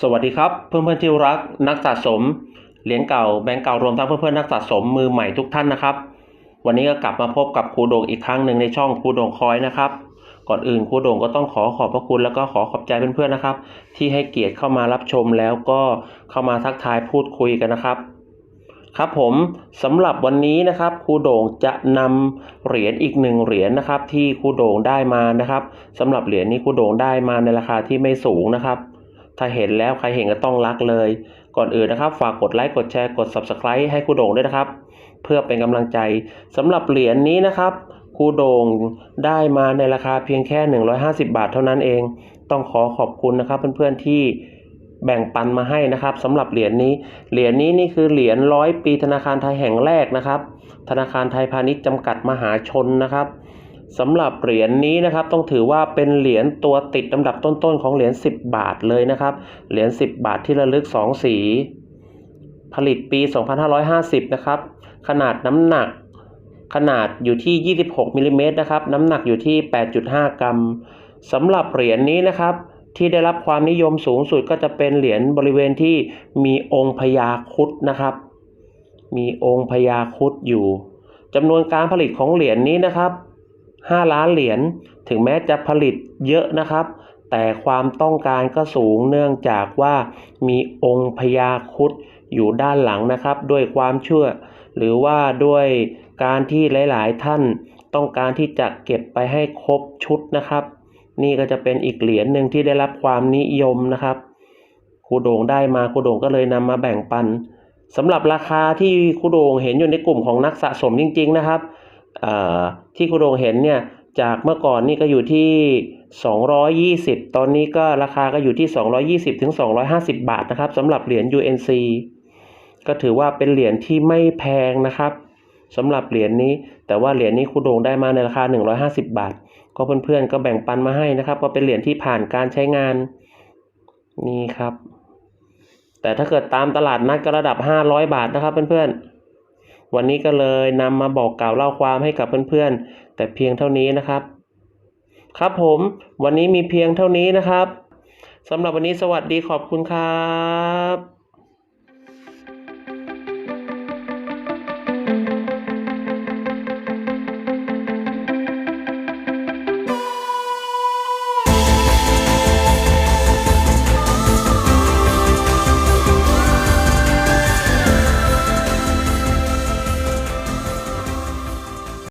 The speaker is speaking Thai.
สวัสดีครับเพื่อนเพื่อนๆที่รักนักสะสมเหรียญเก่าแบงก์เก่ารวมทั้งเพื่อนเพื่อนๆนักสะสมมือใหม่ทุกท่านนะครับ วันนี้ก็กลับมาพบกับครูโด่งอีกครั้งหนึ่งในช่องครูโด่งคอยนะครับ ก่อนอื่นครูโด่งก็ต้องขอขอบพระคุณแล้วก็ขอขอบใจเพื่อนๆนะครับ ที่ให้เกียรติเข้ามารับชมแล้วก็เข้ามาทักทายพูดคุยกันนะครับ ครับผมสำหรับวันนี้นะครับครูโด่งจะนำเหรียญอีกหนึ่งเหรียญนะครับ ที่ครูโด่งได้มานะครับสำหรับเหรียญนี้ครูโด่งได้มาในราคาที่ไม่สูงนะครับ ถ้าเห็นแล้วใครเห็นก็ต้องรักเลย ก่อนอื่นนะครับ ฝากกดไลค์กดแชร์กด Subscribe ให้ครูโด่งด้วยนะครับ เพื่อเป็นกำลังใจสำหรับเหรียญนี้นะครับครูโด่งได้มาในราคาเพียงแค่ 150 บาทเท่านั้นเอง ต้องขอขอบคุณนะครับ เพื่อนๆที่แบ่งปันมาให้นะครับสำหรับเหรียญนี้ เหรียญนี้นี่คือเหรียญร้อยปีธนาคารไทยแห่งแรกนะครับ ธนาคารไทยพาณิชย์จำกัดมหาชนนะครับ สำหรับเหรียญนี้นะครับต้องถือว่าเป็นเหรียญตัวติดลำดับต้นๆของเหรียญ10 บาทเลยนะครับ เหรียญ10 บาทที่ระลึก 2 สี ผลิตปี 2550 นะครับ ขนาดน้ำหนักขนาดอยู่ที่ 26มิลลิเมตรนะครับ น้ำหนักอยู่ที่ 8.5 กรัมสำหรับเหรียญนี้นะครับ ที่ได้รับความนิยมสูงสุดก็จะเป็นเหรียญบริเวณที่มีองค์พญาคุดนะครับ มีองค์พญาคุดอยู่จำนวนการผลิตของเหรียญนี้นะครับ 5 ล้านเหรียญถึงแม้จะผลิตเยอะนะครับ แต่ความต้องการก็สูงเนื่องจากว่ามีองค์พญาคุดอยู่ด้านหลังนะครับ ด้วยความเชื่อ หรือว่าด้วยการที่หลาย ๆ ท่านต้องการที่จะเก็บไปให้ครบชุดนะครับ นี่ก็จะเป็นอีกเหรียญหนึ่งที่ได้รับความนิยมนะครับครูโด่งได้มาครูโด่งก็เลยนำมาแบ่งปันสำหรับราคาที่ครูโด่งเห็นอยู่ในกลุ่มของนักสะสมจริง ๆ นะครับ ที่ครูโด่งเห็นเนี่ยจากเมื่อก่อนนี่ก็อยู่ที่ 220 ตอนนี้ก็ราคาก็อยู่ที่ 220ถึง250 บาทนะครับสำหรับเหรียญ UNC ก็ถือว่าเป็นเหรียญที่ไม่แพงนะครับสำหรับเหรียญนี้ แต่ว่าเหรียญนี้ครูโด่งได้มาในราคา 150 บาท ก็เพื่อนๆก็แบ่งปันมาให้นะครับก็เป็นเหรียญที่ผ่านการใช้งานนี่ครับ แต่ถ้าเกิดตามตลาดนัดก็ระดับ 500 บาทนะครับเพื่อนๆ วันนี้ก็เลยนำมาบอกกล่าวเล่าความให้กับเพื่อนๆ แต่เพียงเท่านี้นะครับ ครับผมวันนี้มีเพียงเท่านี้นะครับสำหรับวันนี้สวัสดีขอบคุณครับ